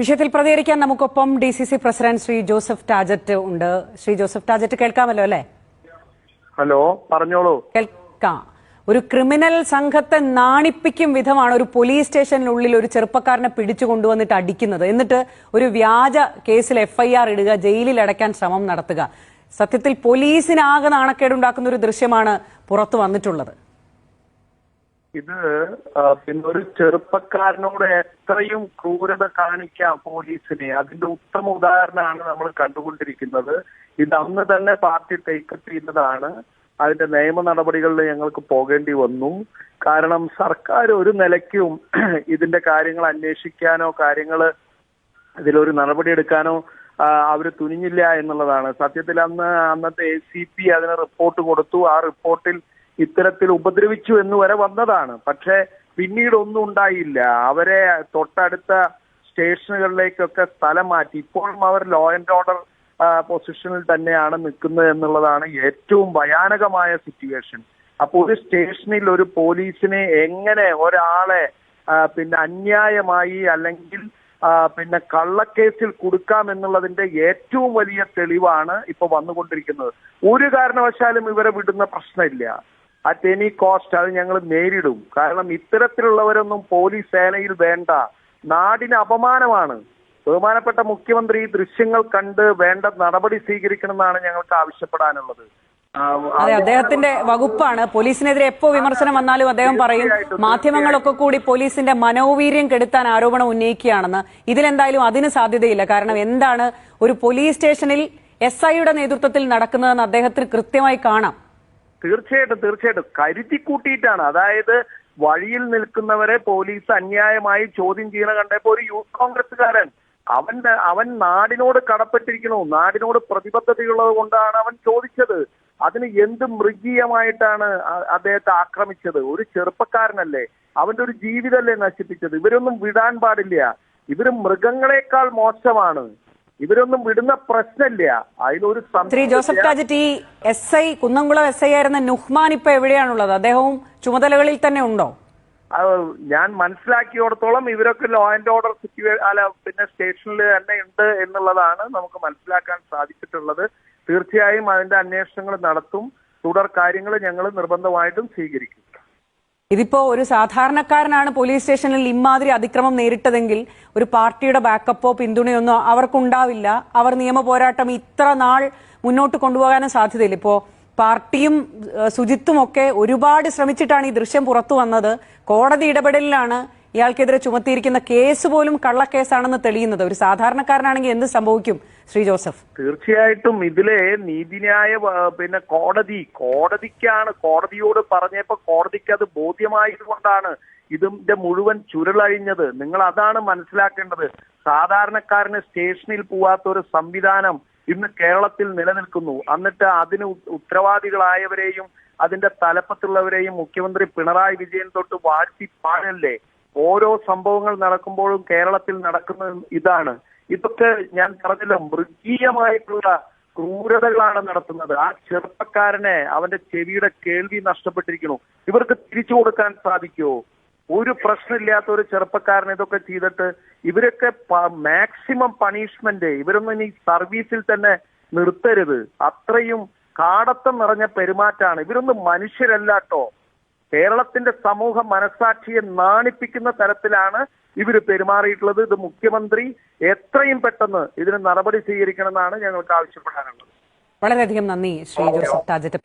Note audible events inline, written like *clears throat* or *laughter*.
വിഷയത്തിൽ പ്രതികരിക്കാൻ നമുക്കൊപ്പം D C C president Shri Joseph ടാജറ്റ് ഉണ്ട്. ശ്രീ ജോസഫ് ടാജറ്റ് കേൾക്കാമല്ലോ അല്ലേ? ഹലോ പറഞ്ഞോളൂ. കേൾക്കാം. ഒരു ക്രിമിനൽ സംഘത്തെ നാണിപ്പിക്കും വിധമാണ് ഒരു പോലീസ് സ്റ്റേഷനിലുള്ളിൽ ഒരു ചെറുപ്പക്കാരനെ പിടിച്ചു കൊണ്ടുവന്നിട്ട് അടിക്കുന്നത്. എന്നിട്ട് ഒരു വ്യാജ കേസിൽ എഫ്ഐആർ ഇടുക ജയിലിൽ അടയ്ക്കാൻ ശ്രമം നടത്തുക. സത്യത്തിൽ പോലീസിനാകെ നാണക്കേടുണ്ടാക്കുന്ന ഒരു ദൃശ്യമാണ് പുറത്തു വന്നിട്ടുള്ളത്. ഇത് പിന്നെ ഒരു ചെറുപ്പക്കാരനോട് എത്രയും ക്രൂരത കാണിക്കാം പോലീസിനെ. അതിന്റെ ഉത്തമ ഉദാഹരണമാണ് നമ്മൾ കണ്ടുകൊണ്ടിരിക്കുന്നത്. ഇത് അന്ന് തന്നെ പാർട്ടി ടേക്കപ്പ് ചെയ്തതാണ് അതിന്റെ നിയമ നടപടികളിൽ ഞങ്ങൾക്ക് പോകേണ്ടി വന്നു. കാരണം സർക്കാർ ഒരു നിലയ്ക്കും *clears throat* ഇതിന്റെ കാര്യങ്ങൾ അന്വേഷിക്കാനോ കാര്യങ്ങൾ ഇതിലൊരു നടപടി എടുക്കാനോ അവർ തുനിഞ്ഞില്ല എന്നുള്ളതാണ്. സത്യത്തിൽ അന്ന് അന്നത്തെ എ സി പി അതിന് റിപ്പോർട്ട് കൊടുത്തു. ആ റിപ്പോർട്ടിൽ ഇത്തരത്തിൽ ഉപദ്രവിച്ചു എന്ന് വരെ വന്നതാണ്. പക്ഷേ പിന്നീട് ഒന്നും ഉണ്ടായില്ല. അവരെ തൊട്ടടുത്ത സ്റ്റേഷനുകളിലേക്കൊക്കെ സ്ഥലം മാറ്റി. ഇപ്പോഴും അവർ ലോ ആൻഡ് ഓർഡർ പൊസിഷനിൽ തന്നെയാണ് നിൽക്കുന്നത് എന്നുള്ളതാണ് ഏറ്റവും ഭയാനകമായ സിറ്റുവേഷൻ അപ്പോൾ ഒരു സ്റ്റേഷനിൽ ഒരു പോലീസിനെ എങ്ങനെ ഒരാളെ പിന്നെ അന്യായമായി അല്ലെങ്കിൽ പിന്നെ കള്ളക്കേസിൽ കൊടുക്കാം എന്നുള്ളതിന്റെ ഏറ്റവും വലിയ തെളിവാണ് ഇപ്പൊ വന്നുകൊണ്ടിരിക്കുന്നത്. ഒരു കാരണവശാലും ഇവരെ വിടുന്ന പ്രശ്നമില്ല. അറ്റ് എനി കോസ്റ്റ് അത് ഞങ്ങൾ നേരിടും. കാരണം ഇത്തരത്തിലുള്ളവരൊന്നും പോലീസ് സേനയിൽ വേണ്ട. നാടിന് അപമാനമാണ്. ബഹുമാനപ്പെട്ട മുഖ്യമന്ത്രി ഈ ദൃശ്യങ്ങൾ കണ്ട് വേണ്ട നടപടി സ്വീകരിക്കണമെന്നാണ് ഞങ്ങൾക്ക് ആവശ്യപ്പെടാനുള്ളത്. അതെ അദ്ദേഹത്തിന്റെ വകുപ്പാണ്. പോലീസിനെതിരെ എപ്പോ വിമർശനം വന്നാലും അദ്ദേഹം പറയും മാധ്യമങ്ങളൊക്കെ കൂടി പോലീസിന്റെ മനോവീര്യം കെടുത്താൻ ആരോപണം ഉന്നയിക്കുകയാണെന്ന് ഇതിലെന്തായാലും അതിന് സാധ്യതയില്ല. കാരണം എന്താണ് ഒരു പോലീസ് സ്റ്റേഷനിൽ എസ് ഐയുടെ നേതൃത്വത്തിൽ നടക്കുന്നതെന്ന് അദ്ദേഹത്തിന് കൃത്യമായി കാണാം. തീർച്ചയായിട്ടും തീർച്ചയായിട്ടും. കരുതി കൂട്ടിയിട്ടാണ് അതായത് വഴിയിൽ നിൽക്കുന്നവരെ പോലീസ് അന്യായമായി ചോദ്യം ചെയ്യണ കണ്ടപ്പോ ഒരു യൂത്ത് കോൺഗ്രസ്സുകാരൻ അവന്റെ അവൻ നാടിനോട് കടപ്പെട്ടിരിക്കണു നാടിനോട് പ്രതിബദ്ധതയുള്ളത് കൊണ്ടാണ് അവൻ ചോദിച്ചത്. അതിന് എന്ത് മൃഗീയമായിട്ടാണ് അദ്ദേഹത്തെ ആക്രമിച്ചത്? ഒരു ചെറുപ്പക്കാരനല്ലേ. അവന്റെ ഒരു ജീവിതമല്ലേ നശിപ്പിച്ചത്. ഇവരൊന്നും വിടാൻ പാടില്ല. ഇവർ മൃഗങ്ങളെക്കാൾ മോശമാണ്. ഇവരൊന്നും വിടുന്ന പ്രശ്നമില്ല. അതിലൊരു ശ്രീ ജോസഫ് രാജറ്റ് ഈ S I Kunnamkulam S I ആയിരുന്ന നുഹ്മാൻ ഇപ്പൊ എവിടെയാണുള്ളത്? അദ്ദേഹവും ചുമതലകളിൽ തന്നെ ഉണ്ടോ? ഞാൻ മനസ്സിലാക്കിയോടത്തോളം ഇവരൊക്കെ ലോ ആൻഡ് ഓർഡർ അല്ല പിന്നെ സ്റ്റേഷനിൽ തന്നെ ഉണ്ട് എന്നുള്ളതാണ് നമുക്ക് മനസ്സിലാക്കാൻ സാധിച്ചിട്ടുള്ളത്. തീർച്ചയായും അതിന്റെ അന്വേഷണങ്ങൾ നടത്തും. തുടർ കാര്യങ്ങൾ ഞങ്ങൾ നിർബന്ധമായിട്ടും സ്വീകരിക്കും. ഇതിപ്പോ ഒരു സാധാരണക്കാരനാണ് പോലീസ് സ്റ്റേഷനിൽ ഇമാതിരി അതിക്രമം നേരിട്ടതെങ്കിൽ ഒരു പാർട്ടിയുടെ ബാക്കപ്പോ പിന്തുണയൊന്നോ അവർക്കുണ്ടാവില്ല. അവർ നിയമ പോരാട്ടം ഇത്ര നാൾ മുന്നോട്ട് കൊണ്ടുപോകാനും സാധ്യതയില്ല. ഇപ്പോ പാർട്ടിയും സുജിത്തും ഒക്കെ ഒരുപാട് ശ്രമിച്ചിട്ടാണ് ഈ ദൃശ്യം പുറത്തു വന്നത്. കോടതി ഇടപെടലിലാണ് ഇയാൾക്കെതിരെ ചുമത്തിയിരിക്കുന്ന കേസ് പോലും കള്ളക്കേസാണെന്ന് തെളിയുന്നത് ഒരു സാധാരണക്കാരനാണെങ്കിൽ എന്ത് സംഭവിക്കും? ശ്രീ ജോസഫ്. തീർച്ചയായിട്ടും ഇതിലെ നീതിന്യായ പിന്നെ കോടതി കോടതിക്കാണ് കോടതിയോട് പറഞ്ഞപ്പോ കോടതിക്ക് അത് ബോധ്യമായതുകൊണ്ടാണ് ഇതിന്റെ മുഴുവൻ ചുരുളഴിഞ്ഞത്. നിങ്ങൾ അതാണ് മനസ്സിലാക്കേണ്ടത്. സാധാരണക്കാരന് സ്റ്റേഷനിൽ പോവാത്ത ഒരു സംവിധാനം ഇന്ന് കേരളത്തിൽ നിലനിൽക്കുന്നു. എന്നിട്ട് അതിന് ഉത്തരവാദികളായവരെയും അതിന്റെ തലപ്പത്തുള്ളവരെയും മുഖ്യമന്ത്രി പിണറായി വിജയൻ തൊട്ട് വാഴ്ത്തി പാടല്ലേ? ഓരോ സംഭവങ്ങൾ നടക്കുമ്പോഴും കേരളത്തിൽ നടക്കുന്നത് ഇതാണ്. ഇതൊക്കെ ഞാൻ പറഞ്ഞല്ലോ മൃഗീയമായിട്ടുള്ള ക്രൂരതകളാണ് നടത്തുന്നത്. ആ ചെറുപ്പക്കാരനെ അവന്റെ ചെവിയുടെ കേൾവി നഷ്ടപ്പെട്ടിരിക്കുന്നു. ഇവർക്ക് തിരിച്ചു കൊടുക്കാൻ സാധിക്കുമോ? ഒരു പ്രശ്നമില്ലാത്ത ഒരു ചെറുപ്പക്കാരൻ ഇതൊക്കെ ചെയ്തിട്ട് ഇവരൊക്കെ മാക്സിമം പണിഷ്മെന്റ് ഇവരൊന്നും ഇനി സർവീസിൽ തന്നെ നിർത്തരുത്. അത്രയും കാടത്തം നിറഞ്ഞ പെരുമാറ്റാണ്. ഇവരൊന്നും മനുഷ്യരല്ലാട്ടോ. കേരളത്തിന്റെ സമൂഹ മനസാക്ഷിയെ നാണിപ്പിക്കുന്ന തരത്തിലാണ് ഇവർ പെരുമാറിയിട്ടുള്ളത്. ഇത് മുഖ്യമന്ത്രി എത്രയും പെട്ടെന്ന് ഇതിന് നടപടി സ്വീകരിക്കണമെന്നാണ് ഞങ്ങൾക്ക് ആവശ്യപ്പെടാനുള്ളത്. വളരെയധികം നന്ദി ശ്രീ ജോസഫ് ടാജറ്റ്